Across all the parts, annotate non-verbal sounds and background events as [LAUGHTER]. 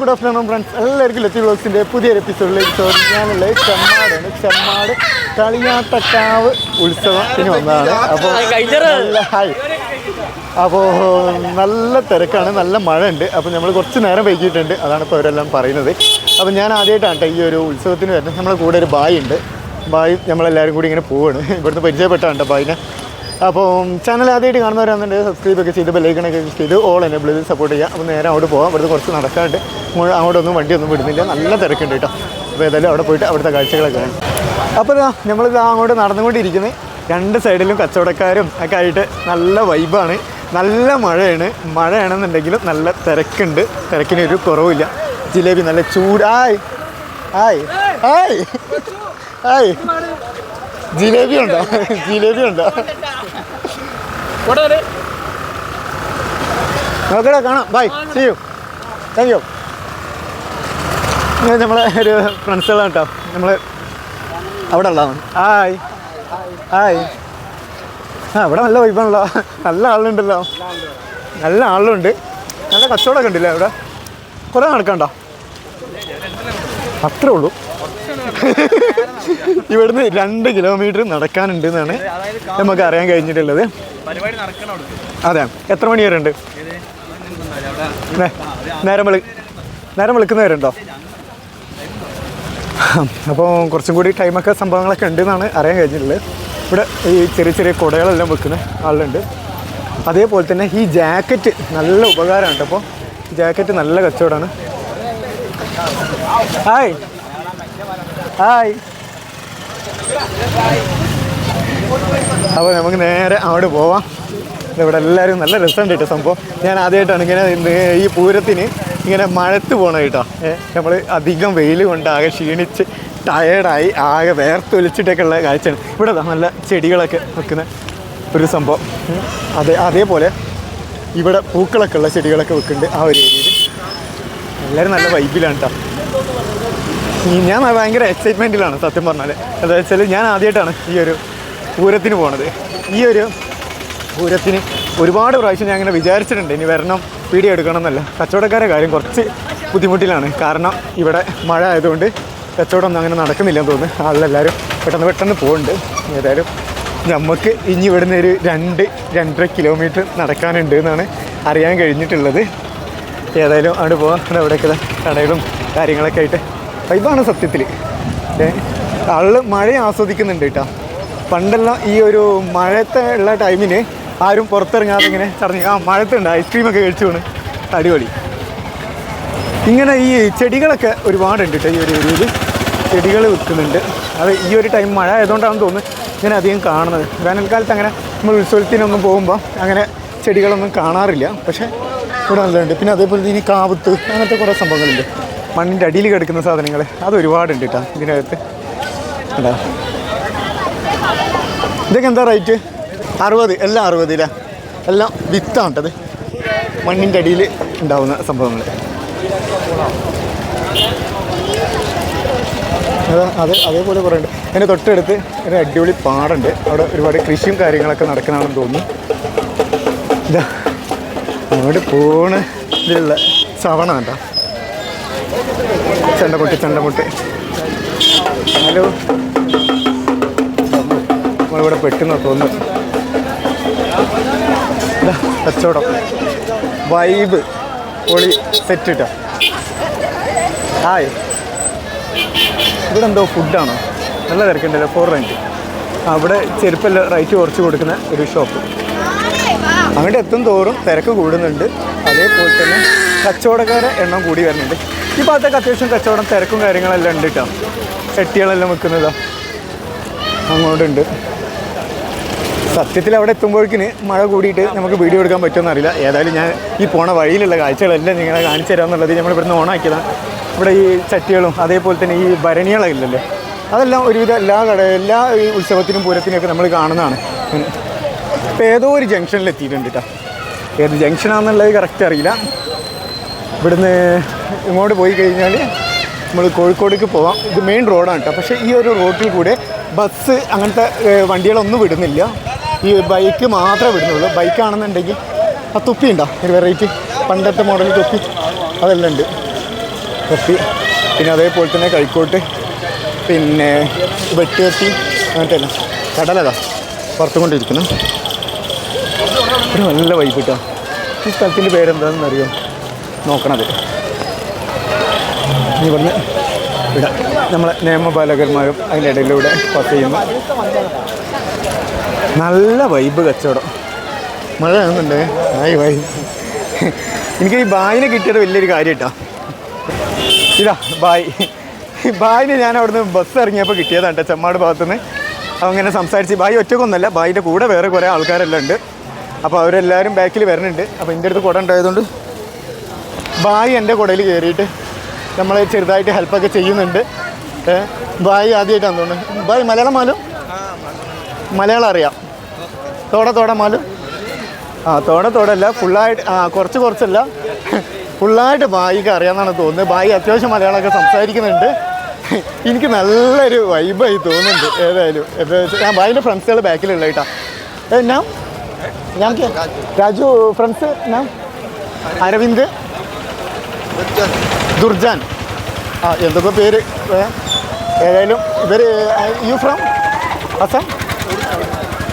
Good afternoon friends എല്ലാവർക്കും ലത്തി ബ്ലോഗ്സിന്റെ പുതിയൊരു എപ്പിസോഡിലേക്ക് ചോദിച്ചു ഞാനുള്ള ചെമ്മാടാണ്. ചെമ്മാട് കളിയാട്ടക്കാവ് ഉത്സവത്തിന് വന്നതാണ്. അപ്പോൾ നല്ല ഹായ് അപ്പോൾ നല്ല തിരക്കാണ്. നല്ല മഴ ഉണ്ട് അപ്പോൾ നമ്മൾ കുറച്ച് നേരം വൈകിയിട്ടുണ്ട്. അതാണ് ഇപ്പോൾ അവരെല്ലാം പറയുന്നത്. അപ്പോൾ ഞാൻ ആദ്യമായിട്ടാണ് ഈ ഒരു ഉത്സവത്തിന് വരുന്നത്. നമ്മളെ കൂടെ ഒരു ബായ് ഉണ്ട്. ബായ് നമ്മളെല്ലാവരും കൂടി ഇങ്ങനെ പോവാണ്. ഇവിടുന്ന് പരിചയപ്പെട്ടാണ് കേട്ടോ ബായിനെ. അപ്പോൾ ചാനൽ ആദ്യമായിട്ട് കാണുന്നവരാണെന്നുണ്ടെങ്കിൽ സബ്സ്ക്രൈബ് ഒക്കെ ചെയ്ത് ബെല്ലൈക്കണൊക്കെ ക്ലിക്ക് ചെയ്ത് ഓൾ എനേബിൾ ചെയ്ത് സപ്പോർട്ട് ചെയ്യുക. അപ്പോൾ നേരെ അവിടെ പോകാം അവിടുത്തെ കുറച്ച് നടക്കാണ്ട് അങ്ങോട്ട് അങ്ങോട്ട് ഒന്നും വണ്ടിയൊന്നും വിടുന്നില്ല. നല്ല തിരക്കുണ്ട് കേട്ടോ. അപ്പോൾ ഏതായാലും അവിടെ പോയിട്ട് അവിടുത്തെ കാഴ്ചകളൊക്കെ കാണും. അപ്പോൾ ഇതാ നമ്മളിത് അങ്ങോട്ട് നടന്നുകൊണ്ടിരിക്കുന്നത് രണ്ട് സൈഡിലും കച്ചവടക്കാരും ഒക്കെ ആയിട്ട് നല്ല വൈബാണ് നല്ല മഴയാണ്. മഴയാണെന്നുണ്ടെങ്കിലും നല്ല തിരക്കുണ്ട്. തിരക്കിന് ഒരു കുറവില്ല ജിലേബി നല്ല ചൂടായി ആയി. ആയി. ആയ്. ജിലേബി ഉണ്ടോ? ജിലേബി ഉണ്ടോ? നോക്കടാ കാണാം. ബൈ ചെയ്യൂ താങ്ക് യു നമ്മളെ ഒരു ഫ്രണ്ട്സുകളാണ് കേട്ടോ നമ്മൾ അവിടെ ഉള്ളതാണ് ഹായ് ഹായ് ആ ഇവിടെ നല്ല വൈബാണല്ലോ നല്ല ആളുണ്ടല്ലോ. നല്ല ആളുണ്ട്. നല്ല കച്ചവടമൊക്കെ ഉണ്ടല്ലേ ഇവിടെ കുറേ നടക്കണ്ടോ? അത്രേ ഉള്ളൂ. [LAUGHS] ഇവിടുന്ന് രണ്ട് കിലോമീറ്റർ നടക്കാനുണ്ട് എന്നാണ് നമുക്ക് അറിയാൻ കഴിഞ്ഞിട്ടുള്ളത്. അതെ. എത്ര മണി വരെ ഉണ്ട് നേരം വിളി നേരം വിളിക്കുന്നവരുണ്ടോ? അപ്പോൾ കുറച്ചും കൂടി ടൈമൊക്കെ സംഭവങ്ങളൊക്കെ ഉണ്ട് എന്നാണ് അറിയാൻ കഴിഞ്ഞിട്ടുള്ളത്. ഇവിടെ ഈ ചെറിയ ചെറിയ കുടകളെല്ലാം വെക്കുന്ന ആളുണ്ട്. അതേപോലെ തന്നെ ഈ ജാക്കറ്റ് നല്ല ഉപകാരമാണ് കേട്ടോ. അപ്പോൾ ജാക്കറ്റ് നല്ല കച്ചവടമാണ്. ഹായ്. ഹായ്. അപ്പോൾ നമുക്ക് നേരെ അവിടെ പോവാം. ഇവിടെ എല്ലാവരും നല്ല രസമുണ്ട് കേട്ടോ സംഭവം. ഞാൻ ആദ്യമായിട്ടാണ് ഇങ്ങനെ ഈ പൂരത്തിന് ഇങ്ങനെ മഴത്ത് പോകണം കേട്ടോ. നമ്മൾ അധികം വെയിൽ കൊണ്ട് ആകെ ക്ഷീണിച്ച് ടയേർഡായി ആകെ വേർത്തൊലിച്ചിട്ടൊക്കെ ഉള്ള കാഴ്ചയാണ്. ഇവിടെ നല്ല ചെടികളൊക്കെ വെക്കുന്ന ഒരു സംഭവം. അതെ അതേ അതേപോലെ ഇവിടെ പൂക്കളൊക്കെ ഉള്ള ചെടികളൊക്കെ വെക്കുന്നുണ്ട് ആ ഒരു ഏരിയയിൽ. എല്ലാവരും നല്ല വൈബിലാണ് കേട്ടോ. ഞാൻ ഭയങ്കര എക്സൈറ്റ്മെന്റിലാണ് സത്യം പറഞ്ഞാൽ എന്താ വെച്ചാൽ ഞാൻ ആദ്യമായിട്ടാണ് ഈ ഒരു പൂരത്തിന് പോണത്. ഈ ഒരു പൂരത്തിന് ഒരുപാട് പ്രാവശ്യം ഞാൻ അങ്ങനെ വിചാരിച്ചിട്ടുണ്ട് ഇനി വരണം വീഡിയോ എടുക്കണം എന്നല്ല. കച്ചവടക്കാരുടെ കാര്യം കുറച്ച് ബുദ്ധിമുട്ടിലാണ്. കാരണം ഇവിടെ മഴ ആയതുകൊണ്ട് കച്ചവടം ഒന്നും അങ്ങനെ നടക്കുന്നില്ലെന്ന് തോന്നുന്നു. ആളിലെല്ലാവരും പെട്ടെന്ന് പെട്ടെന്ന് പോകുന്നുണ്ട് ഏതായാലും നമുക്ക് ഇനി ഇവിടുന്ന് ഒരു രണ്ട് രണ്ടര കിലോമീറ്റർ നടക്കാനുണ്ട് എന്നാണ് അറിയാൻ കഴിഞ്ഞിട്ടുള്ളത്. ഏതായാലും അവിടെ പോകാം അവിടെ അവിടെയൊക്കെ കടകളും കാര്യങ്ങളൊക്കെ ആയിട്ട് വൈബാണ് സത്യത്തിൽ ആൾ മഴ ആസ്വദിക്കുന്നുണ്ട് കേട്ടോ. പണ്ടെല്ലാം ഈ ഒരു മഴത്തെ ഉള്ള ടൈമിന് ആരും പുറത്തിറങ്ങാതെ ഇങ്ങനെ ചടഞ്ഞ് ആ മഴത്തുണ്ട് ഐസ്ക്രീമൊക്കെ കഴിച്ചു പോണ്. അടിപൊളി. ഇങ്ങനെ ഈ ചെടികളൊക്കെ ഒരുപാടുണ്ട് കേട്ടോ ഈ ഒരു ഏരിയയിൽ ചെടികൾ വിൽക്കുന്നുണ്ട്. അത് ഈ ഒരു ടൈം മഴ ആയതുകൊണ്ടാണെന്ന് തോന്നുന്നു ഇങ്ങനെ അധികം കാണുന്നത്. വേനൽക്കാലത്ത് അങ്ങനെ നമ്മൾ ഉത്സവത്തിനൊന്നും പോകുമ്പോൾ അങ്ങനെ ചെടികളൊന്നും കാണാറില്ല. പക്ഷേ ഇവിടെ നല്ലതുണ്ട്. പിന്നെ അതേപോലെ ഈ കാവത്ത് അങ്ങനത്തെ കുറേ സംഭവങ്ങളുണ്ട്. മണ്ണിന്റെ അടിയിൽ കിടക്കുന്ന സാധനങ്ങൾ അത് ഒരുപാടുണ്ട് കേട്ടോ ഇതിനകത്ത്. എന്താ ഇതൊക്കെ എന്താ റേറ്റ്? അറുപത് എല്ലാം അറുപത് ഇല്ല എല്ലാം വിത്താണ് കേട്ടത് മണ്ണിന്റെ അടിയിൽ ഉണ്ടാവുന്ന സംഭവങ്ങൾ. അത് അത് അതേപോലെ കുറേ ഉണ്ട് അതിന്റെ തൊട്ടടുത്ത് ഒരു അടിപൊളി പാടുണ്ട്. അവിടെ ഒരുപാട് കൃഷിയും കാര്യങ്ങളൊക്കെ നടക്കണമെന്ന് തോന്നുന്നു. ഇതാ അവിടെ പോണ. ഇതിലുള്ള സവണ കേട്ടോ ചെണ്ടമുട്ട് ചെണ്ടമുട്ട് ഹലോ. നമ്മളിവിടെ പെട്ടെന്ന് തോന്നുന്നു. കച്ചവടം. വൈബ്. പൊളി സെറ്റ് ഇട്ടോ ഹായ്. ഇവിടെ എന്തോ ഫുഡാണോ നല്ല തിരക്കുണ്ടല്ലോ ഫോർ റേഞ്ച് അവിടെ ചെരുപ്പല്ല റേറ്റ് കുറച്ച് കൊടുക്കുന്ന ഒരു ഷോപ്പ് അങ്ങോട്ട് എത്തും തോറും തിരക്ക് കൂടുന്നുണ്ട്. അതേപോലെ തന്നെ കച്ചവടക്കാരെ എണ്ണം കൂടി വരുന്നുണ്ട്. ഈ ഭാഗത്തൊക്കെ അത്യാവശ്യം കച്ചവടം തിരക്കും കാര്യങ്ങളെല്ലാം ഉണ്ട് കേട്ടോ ചെട്ടികളെല്ലാം വെക്കുന്നതാ അങ്ങോട്ടുണ്ട്. സത്യത്തിൽ അവിടെ എത്തുമ്പോഴേക്കിന് മഴ കൂടിയിട്ട് നമുക്ക് വീഡിയോ എടുക്കാൻ പറ്റുമെന്ന് അറിയില്ല. ഏതായാലും ഞാൻ ഈ പോണ വഴിയിലുള്ള കാഴ്ചകളെല്ലാം നിങ്ങളെ കാണിച്ചു തരാമെന്നുള്ളത് നമ്മൾ ഇവിടുന്ന് ഓണാക്കിയതാണ് ഇവിടെ ഈ ചട്ടികളും അതേപോലെ തന്നെ ഈ ഭരണികളൊക്കെ അതെല്ലാം ഒരുവിധം എല്ലാ കട എല്ലാ ഉത്സവത്തിനും പൂരത്തിനൊക്കെ നമ്മൾ കാണുന്നതാണ്. ഇപ്പോൾ ഏതോ ഒരു ജംഗ്ഷനിൽ എത്തിയിട്ടുണ്ട് കേട്ടോ ഏത് ജംഗ്ഷനാണെന്നുള്ളത് കറക്റ്റ് അറിയില്ല. ഇവിടുന്ന് ഇങ്ങോട്ട് പോയി കഴിഞ്ഞാൽ നമ്മൾ കോഴിക്കോടേക്ക് പോവാം. ഇത് മെയിൻ റോഡാണ് കേട്ടോ പക്ഷേ ഈ ഒരു റോഡിൽ കൂടെ ബസ് അങ്ങനത്തെ വണ്ടികളൊന്നും വിടുന്നില്ല. ഈ ബൈക്ക് മാത്രമേ വിടുന്നുള്ളൂ. ബൈക്കാണെന്നുണ്ടെങ്കിൽ ആ തുപ്പി ഉണ്ടോ? ഒരു വെറൈറ്റി പണ്ടത്തെ മോഡൽ തുപ്പി. അതെല്ലാം ഉണ്ട്. തുപ്പി. പിന്നെ അതേപോലെ തന്നെ കൈക്കോട്ട്. പിന്നെ വെട്ടുകത്തി അങ്ങനത്തെ എല്ലാം. കടലതാ പുറത്തു കൊണ്ടിരിക്കുന്നു. ഒരു നല്ല വൈബ് കിട്ടോ ഈ സ്ഥലത്തിന്റെ പേരെന്താണെന്ന് അറിയോ നോക്കണത്. നീ പറഞ്ഞ് ഇവിടെ നമ്മളെ നിയമപാലകന്മാരും അതിന്റെ ഇടയിലൂടെ പത്ത് ചെയ്യുന്നു. നല്ല വൈബ് കച്ചവടം. മഴ ആകുന്നുണ്ട് ആയി വൈ എനിക്ക് ഈ ബായിനെ കിട്ടിയത് വലിയൊരു കാര്യം കേട്ടോ ഇതാ ബായ്. ബായിന് ഞാൻ അവിടുന്ന് ബസ് ഇറങ്ങിയപ്പോൾ കിട്ടിയതാണ് കേട്ടോ ചെമ്മാട് ഭാഗത്തുനിന്ന്. അങ്ങനെ സംസാരിച്ച് ബായി ഒറ്റക്കൊന്നല്ല ബായിന്റെ കൂടെ വേറെ കുറേ ആൾക്കാരെല്ലാം ഉണ്ട്. അപ്പോൾ അവരെല്ലാവരും ബാക്കിൽ വരുന്നുണ്ട്. അപ്പോൾ എന്റെ അടുത്ത് കുട ഉണ്ടായതുകൊണ്ട് ബായി എന്റെ കുടയിൽ കയറിയിട്ട് നമ്മളെ ചെറുതായിട്ട് ഹെൽപ്പൊക്കെ ചെയ്യുന്നുണ്ട്. ബായി ആദ്യമായിട്ടാണ് തോന്നുന്നത് ബായ് മലയാളം മാലും? മലയാളം അറിയാം. തോട തോട മാലും? ആ തോട തോടല്ല ഫുള്ളായിട്ട് ആ കുറച്ച് കുറച്ചല്ല. ഫുള്ളായിട്ട് ബായിക്ക് അറിയാമെന്നാണ് തോന്നുന്നത്. ബായി അത്യാവശ്യം മലയാളമൊക്കെ സംസാരിക്കുന്നുണ്ട്. എനിക്ക് നല്ലൊരു വൈബായി തോന്നുന്നുണ്ട് ഏതായാലും. ഞാൻ ബായിന്റെ ഫ്രണ്ട്സുകൾ ബാക്കിലുള്ള കേട്ടാ. ഏ, ഞാൻ രാജു ഫ്രണ്ട്സ് ഞാൻ അരവിന്ദ്? ദുർജാൻ. ആ എന്തൊക്കെ പേര്? ഏതായാലും ഇവർ യു ഫ്രം അസം?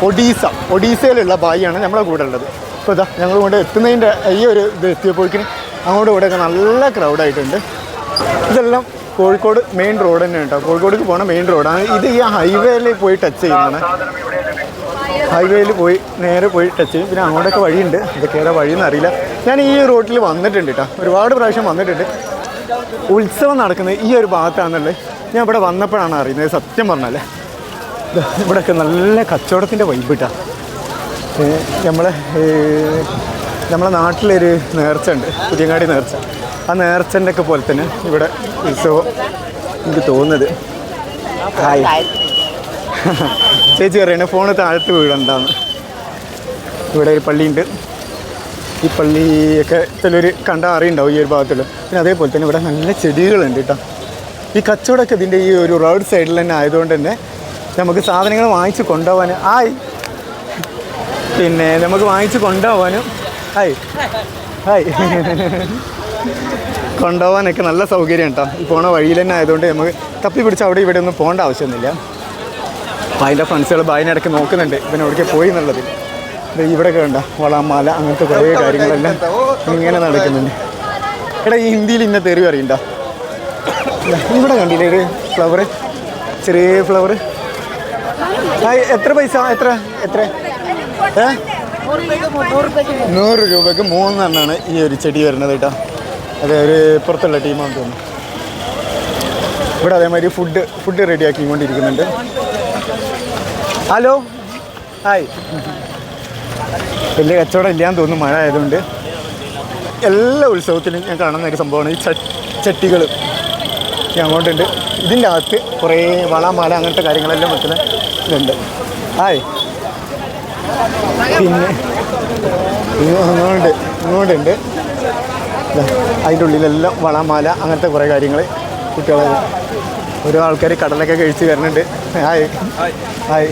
ഒഡീസ. ഒഡീസയിലുള്ള ബായിയാണ് നമ്മളെ കൂടെ ഉള്ളത്. ഇപ്പോൾ ഇതാ ഞങ്ങൾ കൊണ്ട് എത്തുന്നതിന്റെ ഈ ഒരു ഇത് എത്തിയപ്പോഴേക്കും അങ്ങോട്ടും ഇവിടെയൊക്കെ നല്ല ക്രൗഡായിട്ടുണ്ട് ഇതെല്ലാം കോഴിക്കോട് മെയിൻ റോഡ് തന്നെ കേട്ടോ. കോഴിക്കോടേക്ക് പോണ മെയിൻ റോഡാണ് ഇത് ഈ ഹൈവേയിൽ പോയി ടച്ച് ചെയ്യുന്നതാണ്. ഹൈവേയിൽ പോയി നേരെ പോയി ടച്ച് ചെയ്യും. പിന്നെ അങ്ങോട്ടൊക്കെ വഴിയുണ്ട്. ഇതൊക്കെ ഏതാ വഴിയെന്ന് അറിയില്ല. ഞാൻ ഈ റോട്ടിൽ വന്നിട്ടുണ്ട് കേട്ടോ ഒരുപാട് പ്രാവശ്യം വന്നിട്ടുണ്ട്. ഉത്സവം നടക്കുന്നത് ഈ ഒരു ഭാഗത്താണെന്നുള്ളത് ഞാൻ ഇവിടെ വന്നപ്പോഴാണ് അറിയുന്നത്. സത്യം പറഞ്ഞാൽ ഇവിടെയൊക്കെ നല്ല കച്ചവടത്തിന്റെ വൈബ് കിട്ടാ നമ്മളെ നമ്മളെ നാട്ടിലൊരു നേർച്ച ഉണ്ട് പുതിയങ്ങാടി നേർച്ച. ആ നേർച്ചന്റെ ഒക്കെ പോലെ തന്നെ ഇവിടെ ഉത്സവം എനിക്ക് തോന്നുന്നത്. ഹായ് [LAUGHS] ചേച്ചി പറയണേ ഫോണ് താഴത്ത് വീടുണ്ടാന്ന് ഇവിടെ ഒരു പള്ളിയുണ്ട്. ഈ പള്ളിയൊക്കെ ചിലർ കണ്ടാൽ അറിയുണ്ടാവും ഈ ഒരു ഭാഗത്തിൽ പിന്നെ അതേപോലെ തന്നെ ഇവിടെ നല്ല ചെടികളുണ്ട് കേട്ടോ. ഈ കച്ചവടമൊക്കെ ഇതിന്റെ ഈ ഒരു റോഡ് സൈഡിൽ തന്നെ ആയതുകൊണ്ട് തന്നെ നമുക്ക് സാധനങ്ങൾ വാങ്ങിച്ച് കൊണ്ടുപോകാൻ ആയി. പിന്നെ നമുക്ക് വാങ്ങിച്ച് കൊണ്ടുപോകാനും ആയി. ആയി. കൊണ്ടുപോകാനൊക്കെ നല്ല സൗകര്യം കേട്ടോ. ഈ പോണ വഴിയിൽ തന്നെ ആയതുകൊണ്ട് നമുക്ക് തപ്പി പിടിച്ച് അവിടെ ഇവിടെ ഒന്നും പോകേണ്ട ആവശ്യമൊന്നുമില്ല. അതിന്റെ ഫ്രണ്ട്സുകൾ ബായിനിടയ്ക്ക് നോക്കുന്നുണ്ട്. പിന്നെ അവിടേക്ക് പോയി എന്നുള്ളത്. ഇവിടെയൊക്കെ കണ്ട വളമാല അങ്ങനത്തെ കുറേ കാര്യങ്ങളെല്ലാം ഇങ്ങനെ നടക്കുന്നുണ്ട്. എടാ ഈ ഹിന്ദിയിൽ ഇന്ന തെറി അറിയണ്ട ഇവിടെ കണ്ടില്ലേ ഒരു ഫ്ലവർ ചെറിയ ഫ്ലവർ എത്ര പൈസ? എത്ര? എത്ര? ഏ? നൂറ് രൂപക്ക് മൂന്നെണ്ണാണ് ഈ ഒരു ചെടി വരുന്നത് കേട്ടോ. അതെ ഒരു പുറത്തുള്ള ടീമാണെന്ന് തോന്നുന്നു. ഇവിടെ അതേമാതിരി ഫുഡ് ഫുഡ് റെഡിയാക്കിക്കൊണ്ടിരിക്കുന്നുണ്ട് ഹലോ? ഹായ്. വലിയ കച്ചവടം ഇല്ലാന്ന് തോന്നുന്നു മഴ ആയതുകൊണ്ട്. എല്ലാ ഉത്സവത്തിലും ഞാൻ കാണുന്ന ഒരു സംഭവമാണ് ഈ ചട്ടികൾ അങ്ങോട്ടുണ്ട്. ഇതിന്റെ അകത്ത് കുറേ വള മാല അങ്ങനത്തെ കാര്യങ്ങളെല്ലാം വെക്കുന്ന ഇതുണ്ട്. ആയി. പിന്നെ അങ്ങോട്ട് ഇങ്ങോട്ടുണ്ട്. അതിന്റെ ഉള്ളിലെല്ലാം വളമാല അങ്ങനത്തെ കുറേ കാര്യങ്ങൾ കുട്ടികളെ ഓരോ ആൾക്കാർ കടലൊക്കെ കഴിച്ച് വരുന്നുണ്ട്. ഹായ് ഹായ്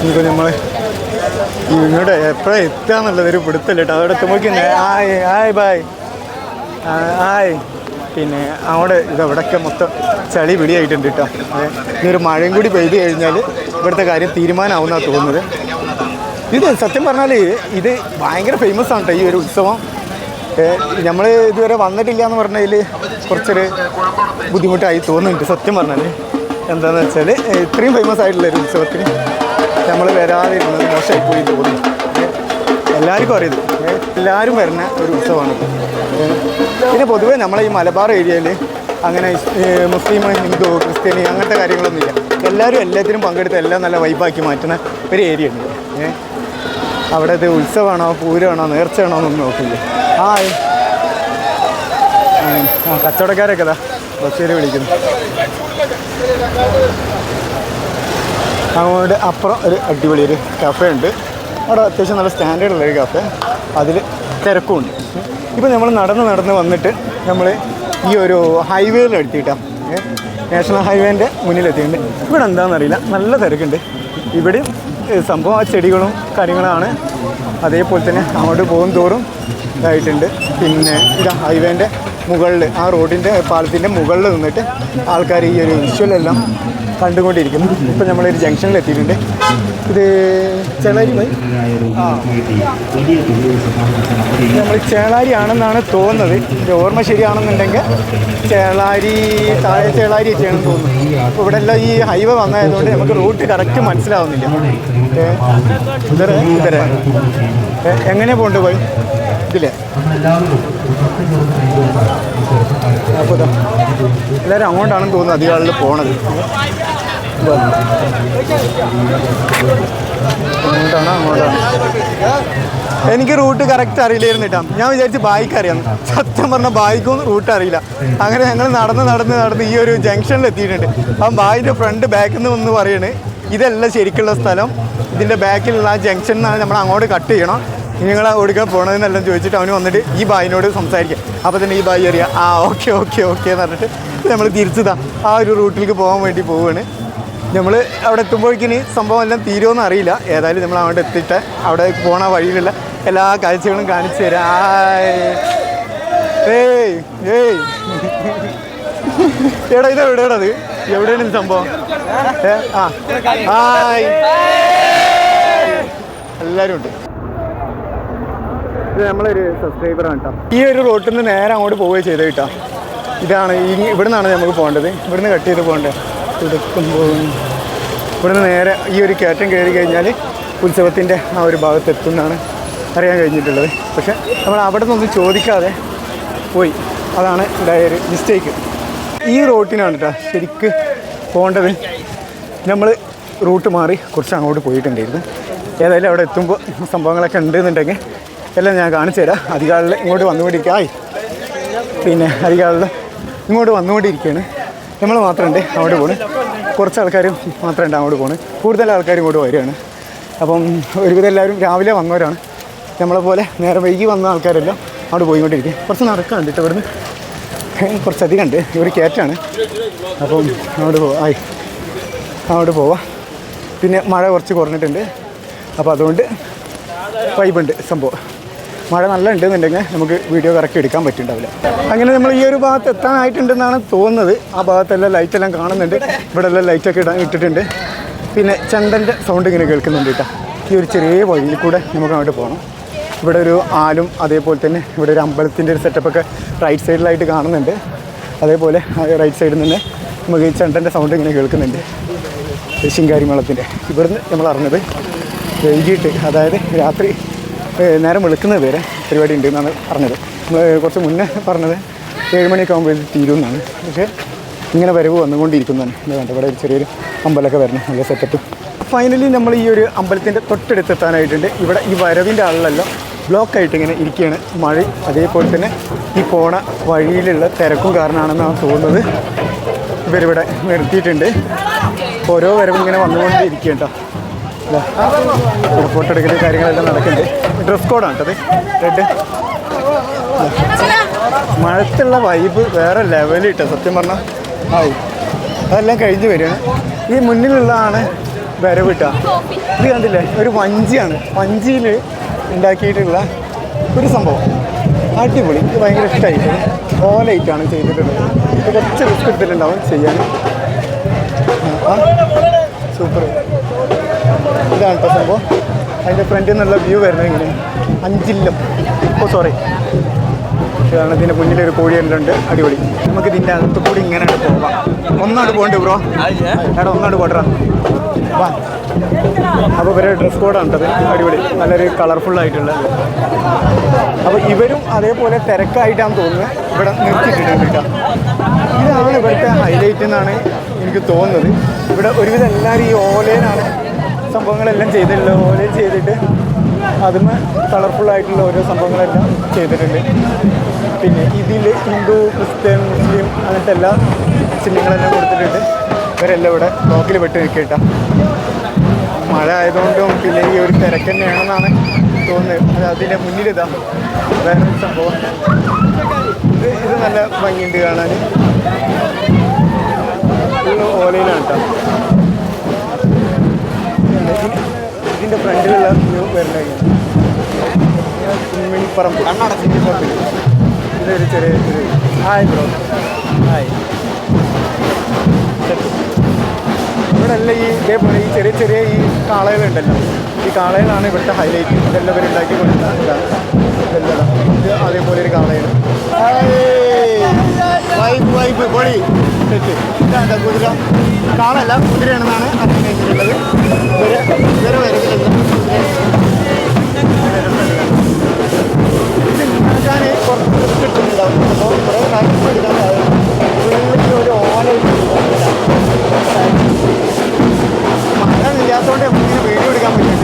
ഇനിയിപ്പോൾ നമ്മൾ ഇങ്ങോട്ട് എപ്പോഴാണ് എത്തുക എന്നുള്ളത് ഒരു പിടുത്തല്ല കേട്ടോ. അവിടെ എത്തുമ്പോഴേക്കും ആയ് ആയ് ബായ് ആയ്. പിന്നെ അവിടെ ഇത് ഇവിടെയൊക്കെ മൊത്തം ചളി പിടിയായിട്ടുണ്ട് കേട്ടോ. ഇനിയൊരു മഴയും കൂടി പെയ്ത് കഴിഞ്ഞാൽ ഇവിടുത്തെ കാര്യം തീരുമാനമാവുന്നതാണ് തോന്നുന്നത്. ഇത് സത്യം പറഞ്ഞാൽ ഇത് ഭയങ്കര ഫേമസ് ആണ് കേട്ടോ ഈ ഒരു ഉത്സവം. നമ്മൾ ഇതുവരെ വന്നിട്ടില്ല എന്ന് പറഞ്ഞതിൽ കുറച്ചൊരു ബുദ്ധിമുട്ടായി തോന്നുന്നുണ്ട് സത്യം പറഞ്ഞാൽ എന്താണെന്ന് വെച്ചാൽ ഇത്രയും ഫേമസ് ആയിട്ടുള്ള ഒരു ഉത്സവത്തിന്. നമ്മൾ വരാതിരുന്നത് മോശമായി പോയി തോന്നുന്നു. എല്ലാവർക്കും അറിയത് എല്ലാവരും വരുന്ന ഒരു ഉത്സവമാണ് പിന്നെ പൊതുവേ നമ്മളെ ഈ മലബാർ ഏരിയയിൽ അങ്ങനെ മുസ്ലിം ഹിന്ദു ക്രിസ്ത്യാനി അങ്ങനത്തെ കാര്യങ്ങളൊന്നുമില്ല. എല്ലാവരും എല്ലാത്തിനും പങ്കെടുത്ത് എല്ലാം നല്ല വൈബാക്കി മാറ്റുന്ന ഒരു ഏരിയ ഉണ്ട് അവിടെ ഇത് ഉത്സവമാണോ പൂരമാണോ നേർച്ചയാണോ എന്നൊന്നും നോക്കില്ല. ആ കച്ചവടക്കാരൊക്കെ ബസ്സേര് വിളിക്കുന്നു. അങ്ങോട്ട് അപ്പുറം ഒരു അടിപൊളി ഒരു കഫേ ഉണ്ട്. അവിടെ അത്യാവശ്യം നല്ല സ്റ്റാൻഡേർഡ് ഉള്ള ഒരു കഫേ അതിൽ തിരക്കുമുണ്ട്. ഇപ്പോൾ നമ്മൾ നടന്ന് നടന്ന് വന്നിട്ട് നമ്മൾ ഈ ഒരു ഹൈവേയിൽ എടുത്തിട്ടാണ് നാഷണൽ ഹൈവേന്റെ മുന്നിലെത്തിയിട്ടുണ്ട്. ഇവിടെ എന്താണെന്നറിയില്ല നല്ല തിരക്കുണ്ട്. ഇവിടെയും സംഭവം ആ ചെടികളും കാര്യങ്ങളാണ്. അതേപോലെ തന്നെ അങ്ങോട്ട് പോകും തോറും ഇതായിട്ടുണ്ട്. പിന്നെ ഇതാ ഹൈവേന്റെ മുകളിൽ ആ റോഡിന്റെ പാലത്തിന്റെ മുകളിൽ നിന്നിട്ട് ആൾക്കാർ ഈ ഒരു വിഷ്വലെല്ലാം കണ്ടുകൊണ്ടിരിക്കുന്നു. ഇപ്പം നമ്മളൊരു ജംഗ്ഷനിൽ എത്തിയിട്ടുണ്ട്. ഇത് ചേളാരി പോയി ആ. നമ്മൾ ചേളാരി ആണെന്നാണ് തോന്നുന്നത്. എന്റെ ഓർമ്മ ശരിയാണെന്നുണ്ടെങ്കിൽ ചേളാരി താഴെ ചേളാരി ഒക്കെയാണെന്ന് തോന്നുന്നു. അപ്പോൾ ഇവിടെ എല്ലാം ഈ ഹൈവേ വന്നതുകൊണ്ട് നമുക്ക് റൂട്ട് കറക്റ്റ് മനസ്സിലാവുന്നില്ല. ഇതരെ എങ്ങനെ പോകണ്ട് പോയി? ഇതില്ലേ എല്ലാവരും അങ്ങോട്ടാണെന്ന് തോന്നുന്നു അധികം ആളിൽ പോണത്. അങ്ങോട്ടാണ്? അങ്ങോട്ടാണ്? എനിക്ക് റൂട്ട് കറക്റ്റ് അറിയില്ലായിരുന്നു കേട്ടോ. ഞാൻ വിചാരിച്ച് ബൈക്ക് അറിയാം. സത്യം പറഞ്ഞ ബൈക്കും റൂട്ട് അറിയില്ല. അങ്ങനെ ഞങ്ങൾ നടന്ന് നടന്ന് നടന്ന് ഈ ഒരു ജംഗ്ഷനിൽ എത്തിയിട്ടുണ്ട്. അപ്പം ബായിന്റെ ഫ്രണ്ട് ബാക്കിൽ നിന്ന് ഒന്ന് പറയുന്നത് ഇതല്ല ശരിക്കുള്ള സ്ഥലം. ഇതിന്റെ ബാക്കിലുള്ള ആ ജംഗ്ഷനിൽ നമ്മൾ അങ്ങോട്ട് കട്ട് ചെയ്യണം. നിങ്ങൾ ഓടിക്കാൻ പോകണമെന്നെല്ലാം ചോദിച്ചിട്ട് അവന് വന്നിട്ട് ഈ ബായിനോട് സംസാരിക്കാം. അപ്പോൾ തന്നെ ഈ ബായി അറിയാം ആ ഓക്കെ ഓക്കെ ഓക്കെ എന്ന് പറഞ്ഞിട്ട് നമ്മൾ തിരിച്ചതാ. ആ ഒരു റൂട്ടിലേക്ക് പോകാൻ വേണ്ടി പോവുകയാണ് നമ്മൾ അവിടെ എത്തുമ്പോഴേക്കിനി സംഭവം എല്ലാം തീരുമെന്ന് അറിയില്ല. ഏതായാലും നമ്മൾ അവിടെ എത്തിയിട്ട് അവിടെ പോണ വഴിയിലുള്ള എല്ലാ കാഴ്ചകളും കാണിച്ചു തരാം. ഏയ് ഏയ്. എടാ ഇത് എവിടെ അത്? എവിടെയാണ് ഇത് സംഭവം? ആ. ഹായ് എല്ലാവരും ഉണ്ട്. നമ്മളൊരു സബ്സ്ക്രൈബറാണ് ഈ ഒരു റോട്ടിൽ നിന്ന് നേരെ അങ്ങോട്ട് പോവുകയും ചെയ്ത് കേട്ടോ ഇതാണ് ഈ ഇവിടെ നിന്നാണ് നമുക്ക് പോകേണ്ടത്. ഇവിടുന്ന് കട്ട് ചെയ്ത് പോകേണ്ടത് പോകും ഇവിടുന്ന് നേരെ ഈ ഒരു കയറ്റം കയറി കഴിഞ്ഞാൽ ഉത്സവത്തിന്റെ ആ ഒരു ഭാഗത്ത് എത്തുമെന്നാണ് അറിയാൻ കഴിഞ്ഞിട്ടുള്ളത്. പക്ഷേ നമ്മൾ അവിടെ നിന്നൊന്നും ചോദിക്കാതെ പോയി. അതാണ് ഉണ്ടായ ഒരു മിസ്റ്റേക്ക് ഈ റോട്ടിനാണ് കേട്ടോ ശരിക്ക് പോകേണ്ടത്. നമ്മൾ റൂട്ട് മാറി കുറച്ച് അങ്ങോട്ട് പോയിട്ടുണ്ടായിരുന്നു. ഏതായാലും അവിടെ എത്തുമ്പോൾ സംഭവങ്ങളൊക്കെ ഉണ്ടെന്നുണ്ടെങ്കിൽ എല്ലാം ഞാൻ കാണിച്ചു തരാം. അധികാളിൽ ഇങ്ങോട്ട് വന്നുകൊണ്ടിരിക്കുക. ആയി. പിന്നെ അധികാളിൽ ഇങ്ങോട്ട് വന്നുകൊണ്ടിരിക്കുകയാണ്. നമ്മൾ മാത്രമുണ്ട് അങ്ങോട്ട് പോണ്. കുറച്ച് ആൾക്കാർ മാത്രമുണ്ട് അങ്ങോട്ട് പോണ്. കൂടുതൽ ആൾക്കാരും ഇങ്ങോട്ട് വരികയാണ്. അപ്പം ഒരുവിധം എല്ലാവരും രാവിലെ വന്നവരാണ്. നമ്മളെ പോലെ നേരെ വൈകി വന്ന ആൾക്കാരെല്ലാം അവിടെ പോയിക്കൊണ്ടിരിക്കും കുറച്ച് നടക്കാണ്ട് കേട്ടോ ഇവിടുന്ന്. കുറച്ചധികം ഉണ്ട്. ഒരു കയറ്റാണ്. അപ്പം അങ്ങോട്ട് പോവാം ആയി. അങ്ങോട്ട് പോവാം. പിന്നെ മഴ കുറച്ച് കുറഞ്ഞിട്ടുണ്ട്. അപ്പോൾ അതുകൊണ്ട് വൈബുണ്ട് സംഭവം. മഴ നല്ല ഉണ്ടെന്നുണ്ടെങ്കിൽ നമുക്ക് വീഡിയോ കറക്റ്റ് എടുക്കാൻ പറ്റുന്നുണ്ടാവില്ല അങ്ങനെ നമ്മൾ ഈ ഒരു ഭാഗത്ത് എത്താനായിട്ടുണ്ടെന്നാണ് തോന്നുന്നത്. ആ ഭാഗത്തെല്ലാം ലൈറ്റെല്ലാം കാണുന്നുണ്ട്. ഇവിടെ എല്ലാം ലൈറ്റൊക്കെ ഇടാൻ ഇട്ടിട്ടുണ്ട്. പിന്നെ ചണ്ടന്റെ സൗണ്ട് ഇങ്ങനെ കേൾക്കുന്നുണ്ട് കേട്ടോ. ഈ ഒരു ചെറിയ വഴിയിൽ കൂടെ നമുക്ക് അങ്ങോട്ട് പോകണം ഇവിടെ ഒരു ആലും അതേപോലെ തന്നെ ഇവിടെ ഒരു അമ്പലത്തിന്റെ ഒരു സെറ്റപ്പൊക്കെ റൈറ്റ് സൈഡിലായിട്ട് കാണുന്നുണ്ട്. അതേപോലെ റൈറ്റ് സൈഡിൽ നിന്ന് നമുക്ക് ഈ ചണ്ടന്റെ സൗണ്ട് ഇങ്ങനെ കേൾക്കുന്നുണ്ട്. ശിങ്കാരി മേളത്തിന്റെ ഇവിടുന്ന് നമ്മൾ അറിഞ്ഞത് വൈകിട്ട് അതായത് രാത്രി നേരം വിളിക്കുന്നത് വരെ പരിപാടി ഉണ്ട് എന്നാണ് പറഞ്ഞത്. നമ്മൾ കുറച്ച് മുന്നേ പറഞ്ഞത് ഏഴ് മണിയൊക്കെ ആകുമ്പോൾ തീരുമെന്നാണ് പക്ഷേ ഇങ്ങനെ വരവ് വന്നുകൊണ്ടിരിക്കുന്നതാണ്. എന്താ കണ്ടോ ഇവിടെ ഒരു ചെറിയൊരു അമ്പലമൊക്കെ വരണം നല്ല സെറ്റപ്പ്. ഫൈനലി നമ്മൾ ഈ ഒരു അമ്പലത്തിന്റെ തൊട്ടടുത്തെത്താനായിട്ടുണ്ട് ഇവിടെ ഈ വരവിന്റെ ആളിലെല്ലാം ബ്ലോക്കായിട്ട് ഇങ്ങനെ ഇരിക്കുകയാണ്. മഴ അതേപോലെ തന്നെ ഈ പോണ വഴിയിലുള്ള തിരക്കും കാരണമാണെന്നാണ് തോന്നുന്നത്. ഇവരിവിടെ നിർത്തിയിട്ടുണ്ട്. ഓരോ വരവും ഇങ്ങനെ വന്നുകൊണ്ടിരിക്കുകയാണ് ഇവിടെ ഫോട്ടോ എടുക്കൽ കാര്യങ്ങളെല്ലാം നടക്കുന്നുണ്ട്. ഡ്രസ് കോഡാണ് കേട്ടത് റെഡ് മഴത്തുള്ള വൈബ് വേറെ ലെവലിൽ കിട്ടുക സത്യം പറഞ്ഞാൽ ആവും അതെല്ലാം കഴിഞ്ഞ് വരികയാണ്. ഈ മുന്നിലുള്ളതാണ് വരവ് കിട്ടുക ഇത് കണ്ടില്ലേ ഒരു വഞ്ചിയാണ്. വഞ്ചിയിൽ ഉണ്ടാക്കിയിട്ടുള്ള ഒരു സംഭവം. അടിപൊളി. ഇത് ഭയങ്കര ഇഷ്ടമായിട്ട് ഓലൈറ്റാണ് ചെയ്തിട്ടുള്ളത്. കുറച്ച് റിസ്ക് എടുത്തിട്ടുണ്ടാവും ചെയ്യാൻ. സൂപ്പർ. ഇതാണ് കേട്ടോ സംഭവം. അതിന്റെ ഫ്രണ്ടിൽ നിന്നുള്ള വ്യൂ വരുന്നത് ഇങ്ങനെ. അഞ്ചില്ലം. ഓ സോറി ഇതാണ് ഇതിന്റെ മുന്നിലൊരു കോഴിയെല്ലാം അടിപൊളി. നമുക്ക് ഇതിന്റെ അകത്ത് കൂടി ഇങ്ങനെ പോവാം. ഒന്നാണ്ട് പോകണ്ടേ ബ്രോ എടാ ഒന്നാണ്ട് പോട്ടറാ വാ. അപ്പോൾ ഇവരെ ഡ്രസ് കോഡാണ് കേട്ടത്. അടിപൊളി. നല്ലൊരു കളർഫുൾ ആയിട്ടുള്ള അപ്പോൾ ഇവരും അതേപോലെ തിരക്കായിട്ടാണ് തോന്നുന്നത് ഇവിടെ നിർത്തിയിട്ടുണ്ട് കേട്ടോ. ഇതാണ് ഇവിടുത്തെ ഹൈലൈറ്റ് എന്നാണ് എനിക്ക് തോന്നുന്നത്. ഇവിടെ ഒരുവിധം എല്ലാവരും ഈ ഓലയിലാണ് സംഭവങ്ങളെല്ലാം ചെയ്തിട്ടില്ല. ഓരോ ചെയ്തിട്ട് അതിന് കളർഫുൾ ആയിട്ടുള്ള ഓരോ സംഭവങ്ങളെല്ലാം ചെയ്തിട്ടുണ്ട്. പിന്നെ ഇതിൽ ഹിന്ദു ക്രിസ്ത്യൻ മുസ്ലിം അങ്ങനത്തെ എല്ലാ ചിഹ്നങ്ങളെല്ലാം കൊടുത്തിട്ടുണ്ട്. ഇവരെല്ലാം ഇവിടെ ബ്ലോക്കിൽ പെട്ട് നിൽക്കട്ട മഴ ആയതുകൊണ്ടും പിന്നെ ഈ ഒരു തിരക്ക് തന്നെയാണെന്നാണ് തോന്നുന്നത്. അത് അതിന്റെ മുന്നിലിതാ വേറെ സംഭവം. ഇത് ഇത് നല്ല ഭംഗിയുണ്ട് കാണാൻ. ഓലയിലാണ് കേട്ടോ. ഇതിന്റെ ഫ്രണ്ടിലുള്ള വ്യൂ വരുന്നത് ഇതൊരു ചെറിയ ഒരു ഹായ് ബ്രോ ഹായ് ഇവിടെ എല്ലാം ഈ ഇതേപോലെ ഈ ചെറിയ ചെറിയ ഈ കാളകളുണ്ടല്ലോ. ഈ കാളകളാണ് ഇവിടുത്തെ ഹൈലൈറ്റ് ഇതെല്ലാം ഇവർ ഉണ്ടാക്കി കൊടുക്കുന്ന അതേപോലെ ഒരു കാളയാണ്. വൈബ് വൈബ് പൊളി സെറ്റ് ഇതാ കുതിര. കാളല്ല കുതിരയാണെന്നാണ് അറിയാൻ കഴിഞ്ഞിട്ടുള്ളത് ഇവരെ ഇവരെ വരുന്നില്ല ഇത് ഉണ്ടാക്കാൻ കുറച്ച് റിസ്ക് അപ്പോൾ കുറേ കാര്യം എടുക്കാൻ ഉള്ളിൽ ഒരു ഓല. മഴ ഇല്ലാത്തതുകൊണ്ട് വീഡിയോ എടുക്കാൻ പറ്റുന്നുണ്ട്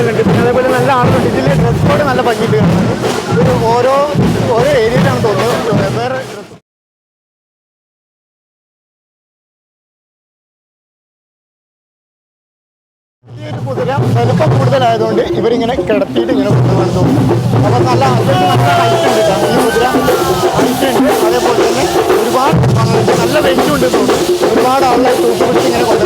ഉണ്ട്. പിന്നെ അതേപോലെ നല്ല ആളുകളുണ്ട് ഇതിൽ ഡ്രസ് കോഡ് നല്ല ഭംഗിയിട്ട് കാണുന്നത് ഒരു ഓരോ ഓരോ ഏരിയയിലാണ് തോന്നുന്നത്. വേറെ വലുപ്പം കൂടുതലായതുകൊണ്ട് ഇവരിങ്ങനെ കിടത്തിയിട്ട് ഇങ്ങനെ കൊണ്ടുപോകാൻ തോന്നുന്നു അപ്പോൾ നല്ല നല്ല ഉണ്ട് അതേപോലെ തന്നെ ഒരുപാട് നല്ല വെയിറ്റും ഉണ്ട് തോന്നുന്നു. ഒരുപാട് ആളുകളെ തൂക്കി പിടിച്ച് ഇങ്ങനെ കൊണ്ടുപോകുന്നു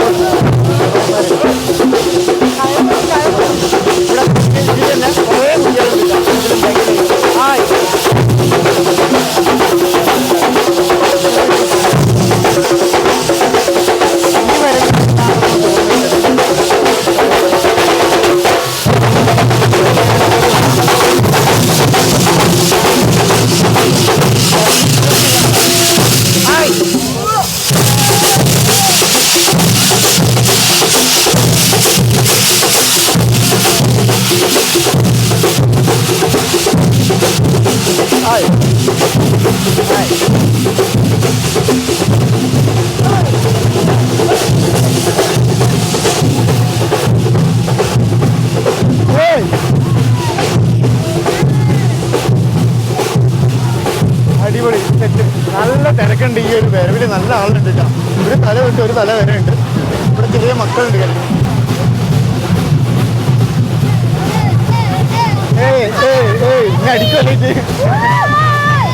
തല വരെ ഉണ്ട്. ഇവിടെ ചെറിയ മക്കളുണ്ട് അടിക്കുമല്ലേ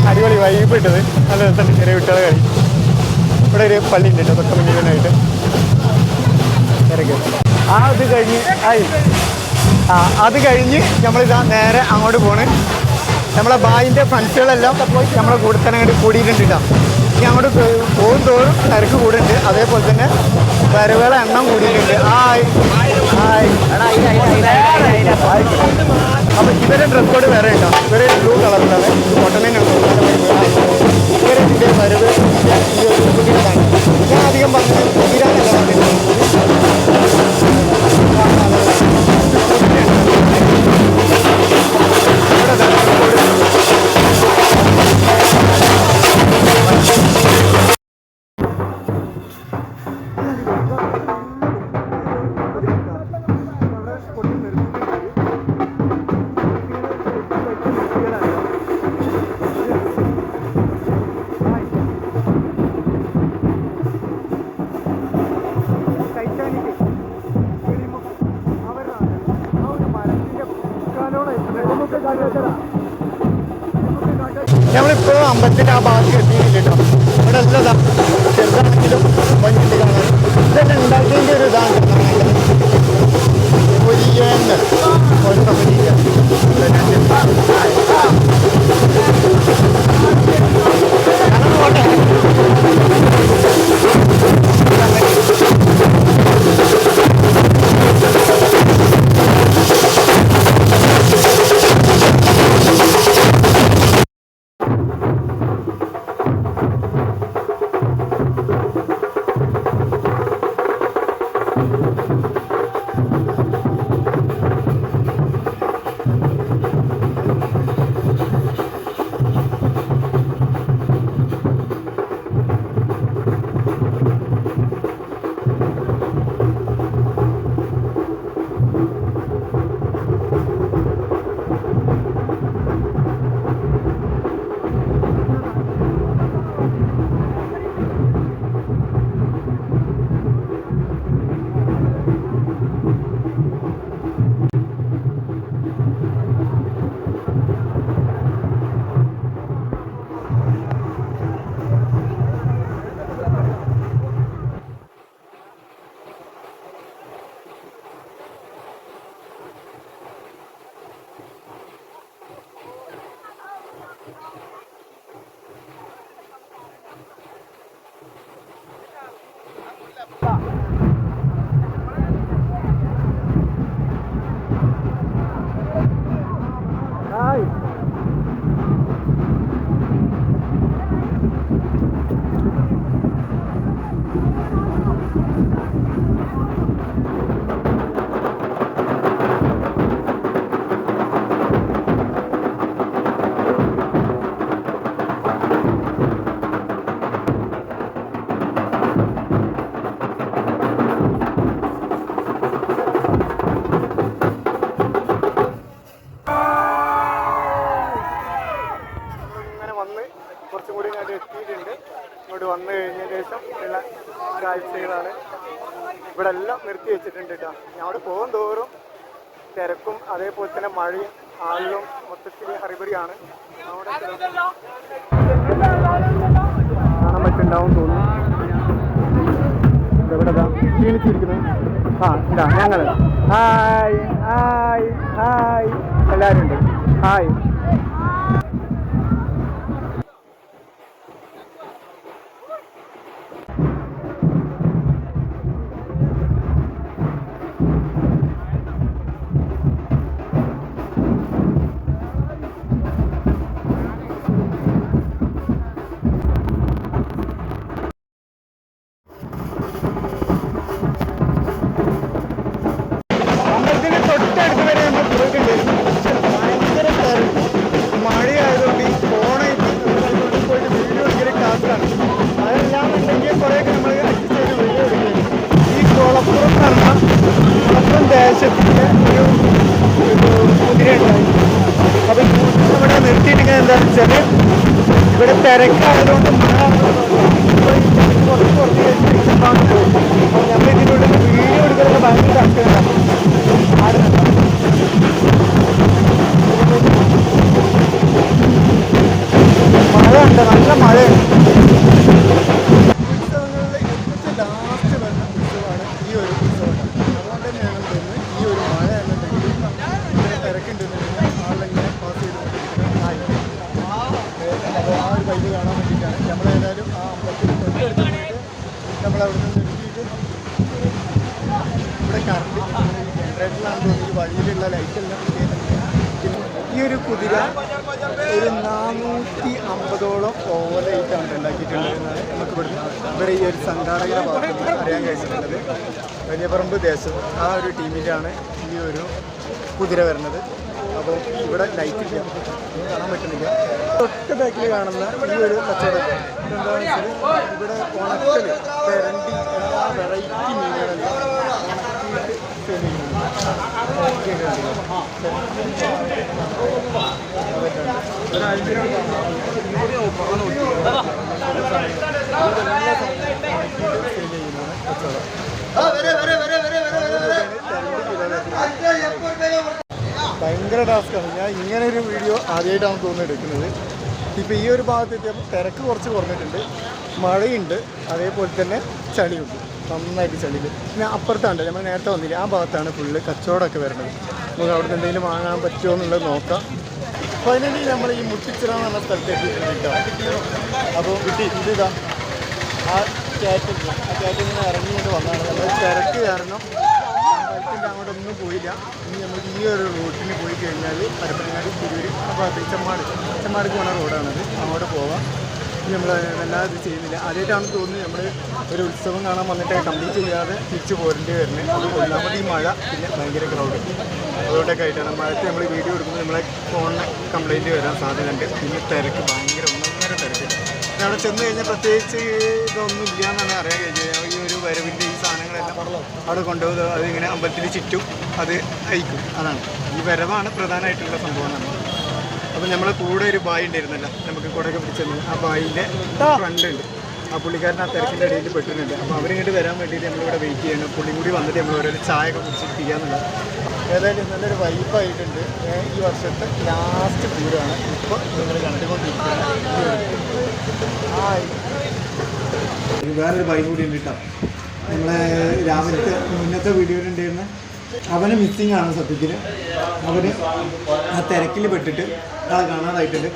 അടിപൊളി വൈബ് ഇട്ടത്. നല്ല രസമുണ്ട്. ചെറിയ കുട്ടികളെ കളി. ഇവിടെ ഒരു പള്ളി ഉണ്ട് കേട്ടോ തൊക്കെ മുന്നിലായിട്ട് ആ അത് കഴിഞ്ഞ് ആയി ആ അത് കഴിഞ്ഞ് നമ്മളിതാ നേരെ അങ്ങോട്ട് പോണ്. നമ്മളെ ബായിന്റെ ഫ്രണ്ട്സുകളെല്ലാം നമ്മളെ കൂടെ തന്നെ കൂടിയിട്ടുണ്ട് കേട്ടോ ഇനി അങ്ങോട്ട് പോകും തോറും തിരക്ക് കൂടുന്നുണ്ട്. അതേപോലെ തന്നെ വരവുകളെ എണ്ണം കൂടിയിട്ടുണ്ട്. ഹായ് ഹായ് അപ്പൊ ഇവരെ ഡ്രസ് കോഡ് വേറെ ഉണ്ടോ ഇവരെ ബ്ലൂ കളറിലാണ് കോട്ടണിന് ഇവരെ വരവ് ഞാൻ അധികം പറഞ്ഞു തീരാനല്ല വന്നു കഴിഞ്ഞതിന് ശേഷം ഉള്ള കാഴ്ചകളാണ് ഇവിടെ എല്ലാം നിർത്തി വെച്ചിട്ടുണ്ട് കേട്ടോ ഞാൻ അവിടെ പോകും തോറും തിരക്കും അതേപോലെ തന്നെ മഴയും ആളുകളും മൊത്തത്തിൽ ഹറിബറിയാണ്. കാണാൻ പറ്റുണ്ടാവും തോന്നുന്നു. ഇതെവിടെ ക്ഷീണിച്ചിരിക്കുന്നത് ആ ഇതാ ഞങ്ങൾ ഹായ് ഹായ് ഹായ്. എല്ലാവരും ഉണ്ട്. ഹായ്. കുതിര ഒരു നാനൂറ്റി അമ്പതോളം ഓവലായിട്ടാണ് ഉണ്ടാക്കിയിട്ടുള്ളത് എന്നാണ് നമുക്ക് ഇവിടുന്ന് ഇവരെ ഈ ഒരു സംഘാടകരെ ഭാഗത്ത് അറിയാൻ കഴിഞ്ഞിട്ടുള്ളത് വലിയപറമ്പ് ദേശം. ആ ഒരു ടീമിലാണ് ഈ ഒരു കുതിര വരുന്നത്. അപ്പോൾ ഇവിടെ ലൈറ്റ് ഇല്ല. കാണാൻ പറ്റുന്നില്ല. തൊട്ട് ബാക്കിൽ കാണുന്ന ഈ ഒരു കച്ചവടം ഇവിടെ ഉണക്കൽ തെരണ്ടി എല്ലാ വെറൈറ്റി മീനുകളെല്ലാം ഭയങ്കര ടാസ്ക്കാണ് ഞാൻ ഇങ്ങനെ ഒരു വീഡിയോ ആദ്യമായിട്ടാണ് തോന്നുന്നത് എടുക്കുന്നത്. ഇപ്പോൾ ഈ ഒരു ഭാഗത്ത് എത്തിയപ്പോൾ തിരക്ക് കുറച്ച് കുറഞ്ഞിട്ടുണ്ട്. മഴയുണ്ട്. അതേപോലെ തന്നെ ചളിയുണ്ട്. നന്നായിട്ട് ചളിയിൽ പിന്നെ അപ്പുറത്താണ് നമ്മൾ നേരത്തെ വന്നില്ല ആ ഭാഗത്താണ് ഫുള്ള് കച്ചവടമൊക്കെ വരുന്നത്. നമുക്ക് അവിടെ നിന്ന് എന്തെങ്കിലും വാങ്ങാൻ പറ്റുമോ എന്നുള്ളത് നോക്കാം. ഫൈനലി നമ്മൾ ഈ മുട്ടിച്ചിറ എന്ന് പറഞ്ഞ സ്ഥലത്തേക്ക് കിട്ടാം അപ്പോൾ കിട്ടി ഇതാ ആ കയറ്റം ആ കയറ്റം ഇങ്ങനെ ഇറങ്ങിയിട്ട് വന്നതാണ് നമ്മൾ തിരക്ക് കാരണം സ്ഥലത്തിന്റെ അങ്ങോട്ടൊന്നും പോയില്ല. ഇനി നമുക്ക് ഈ ഒരു റൂട്ടിന് പോയി കഴിഞ്ഞാൽ പരപ്പനങ്ങാടി തിരൂര് അപ്പോൾ അത് ചെമ്മാട്. ചെമ്മാടിക്ക് പോണ റോഡാണത് അങ്ങോട്ട് പോവാം. നമ്മൾ വല്ലാതെ ഇത് ചെയ്യുന്നില്ല. ആദ്യമായിട്ടാണ് തോന്നുന്നത് നമ്മൾ ഒരു ഉത്സവം കാണാൻ വന്നിട്ട് കംപ്ലീറ്റ് ചെയ്യാതെ തിരിച്ചു പോരേണ്ടി വരുന്നത് ഒന്നാമത് ഈ മഴ പിന്നെ ഭയങ്കര ക്രൗഡ് അതുകൊണ്ടൊക്കെ ആയിട്ടാണ്. മഴത്ത് നമ്മൾ വീഡിയോ എടുക്കുമ്പോൾ നമ്മളെ ഫോണിന് കംപ്ലൈന്റ് വരാൻ സാധ്യതയുണ്ട്. പിന്നെ തിരക്ക് ഭയങ്കര ഒന്നൊന്നര തിരക്ക്. അവിടെ ചെന്ന് കഴിഞ്ഞാൽ പ്രത്യേകിച്ച് ഇതൊന്നും ഇല്ല എന്നാണ് അറിയാൻ കഴിഞ്ഞത്. ഈ ഒരു വരവിന്റെ ഈ സാധനങ്ങളെല്ലാം അവിടെ കൊണ്ടുപോകുന്നത് അതിങ്ങനെ അമ്പലത്തിൽ ചുറ്റും അത് അയക്കും. അതാണ്. ഈ വരവാണ് പ്രധാനമായിട്ടുള്ള സംഭവം എന്നാണ് അപ്പം നമ്മളെ കൂടെ ഒരു ബായി ഉണ്ടായിരുന്നല്ലോ നമുക്ക് കൂടെയൊക്കെ പിടിച്ചെന്ന് ആ ബായിന്റെ ഫ്രണ്ട് ഉണ്ട്. ആ പുള്ളിക്കാരൻ ആ തിരക്കിന്റെ ഇടയിൽ പെട്ടിട്ടുണ്ട്. അപ്പോൾ അവരിങ്ങോട്ട് വരാൻ വേണ്ടിയിട്ട് നമ്മളിവിടെ വെയിറ്റ് ചെയ്യണം. പുള്ളി കൂടി വന്നിട്ട് നമ്മൾ ഓരോ ചായ ഒക്കെ കുടിച്ചിട്ട് ചെയ്യാന്നുള്ളത് ഏതായാലും നല്ലൊരു വൈബായിട്ടുണ്ട് ഈ വർഷത്തെ ലാസ്റ്റ് ടൂറാണ് ഇപ്പോൾ നിങ്ങൾ കണ്ടുകൊണ്ടിരിക്കുന്നത്. വേറൊരു വൈഫ് കൂടി ഉണ്ട് കേട്ടോ. നമ്മളെ രാവിലത്തെ മുന്നത്തെ വീഡിയോയിലുണ്ടായിരുന്ന അവന് മിസ്സിങ് ആണ് സത്യത്തിൽ അവന് ആ തിരക്കിൽ പെട്ടിട്ട് ആളെ കാണാതായിട്ടുണ്ട്.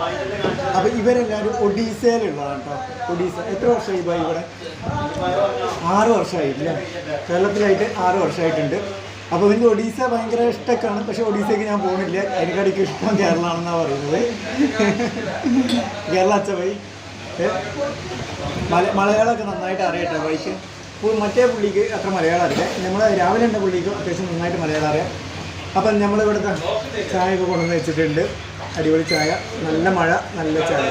അപ്പോൾ ഇവരെല്ലാവരും ഒഡീസയിലുള്ളതാണ് കേട്ടോ ഒഡീസ. എത്ര വർഷമായി ഇപ്പോൾ ഇവിടെ? ആറ് വർഷമായില്ല കേരളത്തിലായിട്ട് ആറ് വർഷമായിട്ടുണ്ട്. അപ്പോൾ എനിക്ക് ഒഡീസ ഭയങ്കര ഇഷ്ടമൊക്കെയാണ് പക്ഷേ ഒഡീസയ്ക്ക് ഞാൻ പോകുന്നില്ല എനിക്കടിക്ക് ഇഷ്ടം കേരളമാണെന്നാണ് പറയുന്നത്. കേരള അച്ഛ പോയി. മല മലയാളമൊക്കെ നന്നായിട്ട് അറിയട്ടെ ഇപ്പോൾ മറ്റേ പുള്ളിക്ക് അത്ര മലയാളം അറിയില്ല നമ്മൾ രാവിലെ എന്റെ പുള്ളിക്ക് അത്യാവശ്യം നന്നായിട്ട് മലയാളം അറിയാം അപ്പം നമ്മളിവിടുത്തെ ചായ ഒക്കെ കൊണ്ടുവന്ന് വെച്ചിട്ടുണ്ട്. അടിപൊളി ചായ. നല്ല മഴ നല്ല ചായ.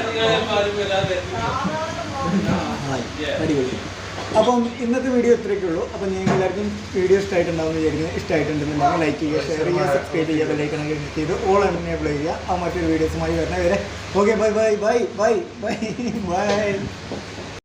അടിപൊളി. അപ്പം ഇന്നത്തെ വീഡിയോ ഇത്രയൊക്കെ ഉള്ളൂ. അപ്പം നിങ്ങൾക്ക് എല്ലാവർക്കും വീഡിയോ ഇഷ്ടമായിട്ടുണ്ടാവും വിചാരിക്കുന്നത് ഇഷ്ടമായിട്ടുണ്ടെന്നുണ്ടെങ്കിൽ ലൈക്ക് ചെയ്യുക ഷെയർ ചെയ്യുക സബ്സ്ക്രൈബ് ചെയ്യുക ബെല്ലൈക്കണൊക്കെ ക്ലിക്ക് ചെയ്ത് ഓൾ എനേബിൾ ചെയ്യുക. ആ മറ്റൊരു വീഡിയോസുമായി വരുന്ന വരെ okay bye bye bye bye bye bye